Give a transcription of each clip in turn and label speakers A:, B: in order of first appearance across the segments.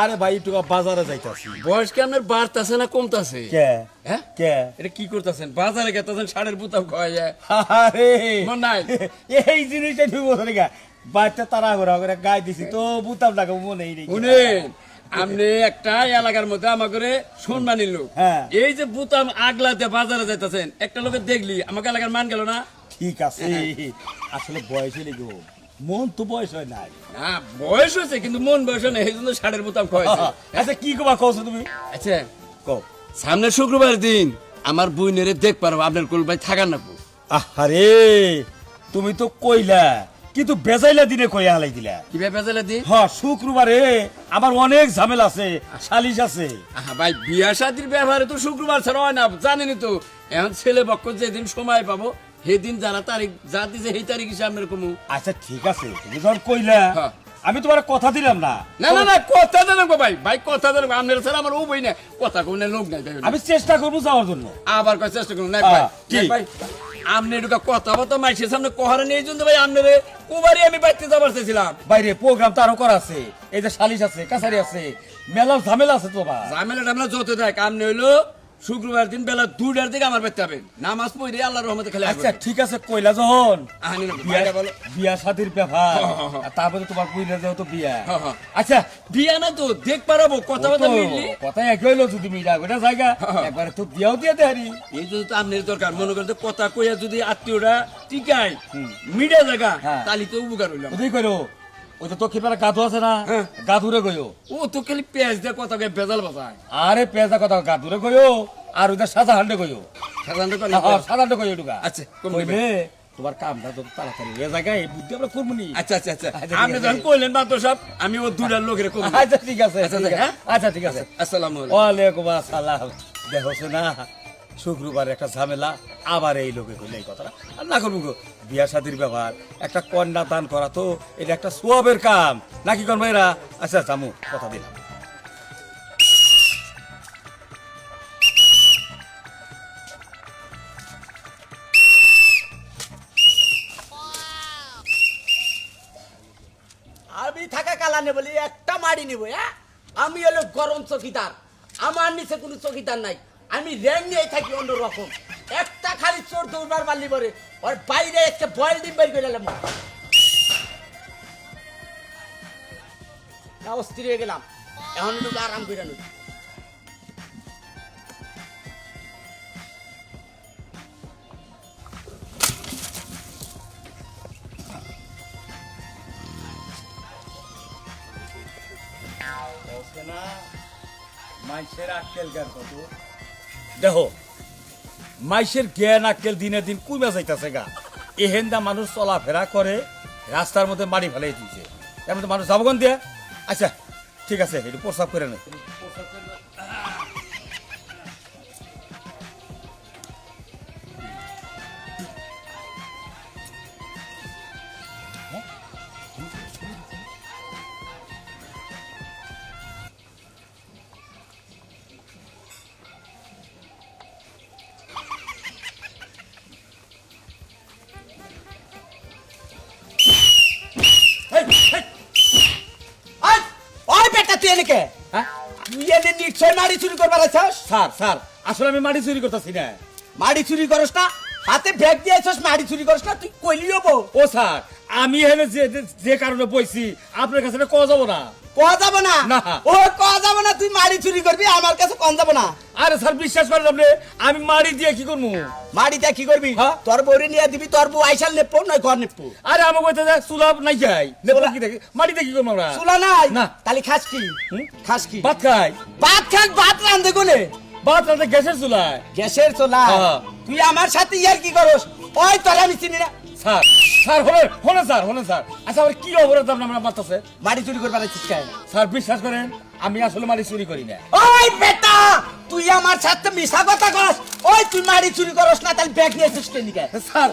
A: আরে ভাই একটু বাজারে যাইতাছি।
B: বয়স কি আপনার বাড়তাছে না কমতাছে?
A: কে?
B: হ্যাঁ?
A: কে?
B: এটা কি করতেছেন? বাজারে গেতাছেন সাড়ের বুতাম খাওয়া যায়। নাই?
A: এই জিনিসটা ঠিক বলছো গা। বাচ্চা তারা ঘোরা করে গায়ে দিছি তো বুতাম লাগে মনে
B: শুনেন আপনি একটা এলাকার মধ্যে আমাকে সম্মানী লোক।
A: হ্যাঁ।
B: এই যে বুতাম আগলাতে বাজারে যাইতাছেন একটা লোকে দেখলি আমাকে এলাকার মান গেল না?
A: ঠিক আছে। আসলে বয়স হলে গো মন তো বয়স হয় নাই।
B: না বয়স হয়েছে কিন্তু মন বয়স নেই এই জন্য বুতাম খাওয়াইছে
A: আচ্ছা কি কবা কওছো তুমি?
B: আচ্ছা
A: কও।
B: সামনের শুক্রবার দিন আমার বই নেড়ে দেখ পারব আপনার কোন ভাই থাকার না।
A: আরে তুমি তো কইলা কিন্তু বেজাইলা দিনে কইয়া হালাই দিলা।
B: কি বেজাইলা দি
A: হ শুক্রবারে আমার অনেক ঝামেলা আছে সালিশ আছে।
B: আহা ভাই বিয়া শাদির ব্যবহারে তো শুক্রবার ছাড়া হয় না জানেনি তো। এখন ছেলে পক্ষ যেদিন সময় পাবো সেদিন যারা তারিখ যা দিছে সেই তারিখ হিসেবে কমু।
A: আচ্ছা ঠিক আছে। তুমি যখন কইলা
B: হ্যাঁ।
A: আমি তোমার কথা দিলাম না।
B: না না না কথা জানাব ভাই। ভাই কথা জানাব আপনার আমার ও বই না কথা কোনো লোক নাই ভাই
A: আমি চেষ্টা করব যাওয়ার জন্য।
B: আবার কয় চেষ্টা করুন না ভাই
A: আহ, কি?
B: ভাই। আপনি এটুকা কথা বলতো মাইসের সামনে কহারে নেই জন্য ভাই। আপনার কুবারই আমি বাইতে যাবার চেয়েছিলাম
A: বাইরে প্রোগ্রাম তো আরও করা আছে। এই যে সালিশ আছে কাছারি আছে। মেলা ঝামেলা আছে তো বা
B: ঝামেলা টামেলা যত দেখ আপনি হইল শুক্রবার দিন বেলা দুটার দিকে আমার বাইতে যাবেন নামাজ পড়ে আল্লাহর রহমতে খেলে
A: আচ্ছা ঠিক আছে কইলা যখন। বিয়া শাদির ব্যাপার।
B: হ্যাঁ, হ্যাঁ, হ্যাঁ।
A: তারপরে তোমার কইলা যাও তো বিয়া। আচ্ছা
B: বিয়া না তো দেখ পারাবো কথা কথা মিললি।
A: কথাই এক হইল যদি মিলা গোটা জায়গা। একবারে তো বিয়াও দিয়ে দেহারি
B: এই জন্য তো আপনার দরকার মনে করেন যে কথা কইয়া যদি আত্মীয়রা টিকায় মিডিয়া জায়গা। তাহলে তো উপকার হইলাম
A: ওই ওই তো তোর কিপারে গাধু আছে না?
B: হ্যাঁ।
A: গাধুরে কইও।
B: ও তো খালি পেঁয়াজ দিয়ে কথা কয়ে বেজাল বাজায়।
A: আরে পেঁজা কথা গাধুরে কইও আর ওইটা সাদা হান্ডে কইও।
B: সাধারণত করে
A: হ্যাঁ, সাদা হান্ডে কইও ঢুকা
B: আচ্ছা,
A: কইলে তোমার কামটা তো তাড়াতাড়ি হয়ে জায়গায় এই বুদ্ধি আমরা করব নি।
B: আচ্ছা আচ্ছা আচ্ছা।
A: আচ্ছা,
B: আপনি
A: আছে।
B: যখন কইলেন মাত্র সব আমি ও দুটার লোকের কম
A: আচ্ছা ঠিক আছে
B: আচ্ছা,
A: ঠিক আছে।
B: হ্যাঁ?
A: আচ্ছা ঠিক আছে।
B: আসসালামু আলাইকুম।
A: ওয়ালাইকুম আসসালাম। দেখো না শুক্রবার একটা ঝামেলা, আবার এই লোকে কইলে এই কথাটা। আর না করব বিয়া শাদির ব্যাপার, একটা কন্যা দান করা তো, এটা একটা সোয়াবের কাম। নাকি কোন ভাইরা? আচ্ছা জামু, কথা দিলাম।
C: আমি থাকা কালানে বলি, একটা মারি নিব হ্যাঁ? আমি হলো গরম চকিদার। আমার নিচে কোনো চকিদার নাই। আমি র্যাং নিয়ে থাকি অন্যরকম। একটা খালি চোর দৌড়বার পারলি পরে, ওর বাইরে একটা বয়েল ডিম বের করে এলাম। না, অস্থির হয়ে গেলাম। এখন একটু আরাম করে
A: মাইসের আক্কেল জ্ঞান কত? দেখো মাইসের জ্ঞান আক্কেল দিনে দিন কুইমা যাইতাছে গা। এহেন্দা মানুষ চলাফেরা করে, রাস্তার মধ্যে মারি ফেলাই দিয়েছে। এর মধ্যে মানুষ যাবগন দিয়ে? আচ্ছা ঠিক আছে, একটু প্রস্তাব করে নে।
C: এনেকে
A: হ্যাঁ?
C: তুই এনে নিশ্চয় মাড়ি চুরি করবার আছিস
A: স্যার স্যার আসলে আমি মাড়ি চুরি করতেছি না।
C: মাড়ি চুরি করস না? হাতে ব্যাগ দিয়েছিস মাড়ি চুরি করস না? তুই কইলিও বউ
A: ও স্যার আমি এখানে যে কারণে বইছি আপনার কাছে কওয়া যাব না?
C: কওয়া যাব না?
A: না।
C: ও কওয়া যাব না তুই মারি চুরি করবি আমার কাছে কন যাব না।
A: আরে স্যার বিশ্বাস করেন আপনি আমি দিয়ে কি করব?
C: মারিটা কি করবি?
A: হ্যাঁ?
C: তোর বউরে নিয়ে দিবি তোর বউ আইসাল নেপো নয় ঘর নেপো।
A: আরে আমার কইতে যে সুলাভ নাই যাই কি দেখি? মাটিতে কি করব আমরা?
C: চুলা নাই?
A: না।
C: তাহলে খাস কি? খাস কি?
A: ভাত খাই।
C: ভাত রান্ধে
A: ভাত গ্যাসের চুলায়।
C: গ্যাসের চোলা
A: হ্যাঁ।
C: তুই আমার সাথে ইয়ার কি করস? ওই তোর আমি চিনি না।
A: স্যার স্যার হলেন হলেন স্যার হলেন স্যার। আচ্ছা আমার কি অপরাধ আপনার মারতেছে
C: মারি চুরি কেন
A: স্যার বিশ্বাস করেন আমি আসলে মাটি চুরি করি না।
C: ওই বেটা তুই আমার সাথে মিশা কথা কস। ওই তুই মারি চুরি করস না তাহলে ব্যাগ নিয়ে এসিস কেন
A: স্যার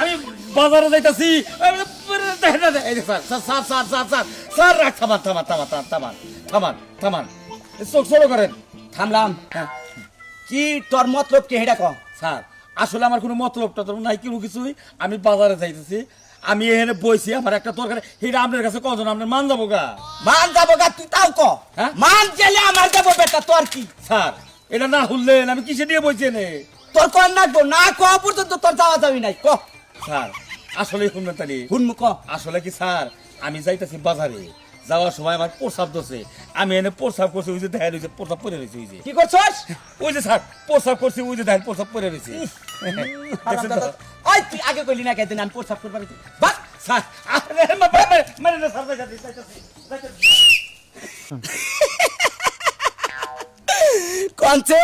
A: আমি বাজারে যাইতাছি। এই যে sir sir sir sir sir sir sir রাখ থামান থামান থামান থামান থামান থামান চোখ চলো করেন।
C: থামলাম।
A: হ্যাঁ।
C: কি তোর মতলব কি হেডা কম
A: স্যার আসলে আমার কোনো মতলব টতলব নাই কোনো কিছুই। আমি বাজারে যাইতেছি আমি এখানে বইছি আমার একটা তরকারি সেটা আপনার কাছে কজন? আপনার মান যাব গা।
C: মান যাব গা তুই তাও ক।
A: হ্যাঁ?
C: মান গেলে আমার যাব বেটা তোর কি?
A: স্যার এটা না হুললেন আমি কিসে দিয়ে বইছি এনে?
C: তোর কর নাকবো না ক পর্যন্ত তোর যাওয়া যাবি নাই ক।
A: স্যার আসলে শুনবেন তাহলে
C: হুনমু ক।
A: আসলে কি স্যার আমি যাইতেছি বাজারে। যাওয়ার সময় আমার প্রসাব দোষে আমি এনে প্রসাব করছি ওই যে দেখেন ওই যে প্রসাব পরে রয়েছে ওই যে।
C: কি করছস?
A: ওই যে স্যার প্রসাব করছি ওই যে দেখেন প্রসাব পরে রয়েছে।
C: ওই তুই আগে কইলি না কেদিন আমি প্রস্তাব করবার বাস
A: স্যার মানে স্যার।
C: কনছে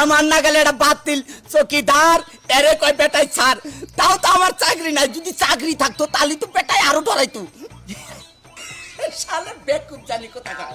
C: আমার না গেলে এটা বাতিল চকিদার এরে কয় বেটাই ছাড় তাও তো আমার চাকরি নাই যদি চাকরি থাকতো তাহলে তো বেটাই আরও ডরাইতো শালা বেকুব জানি কোথাকার।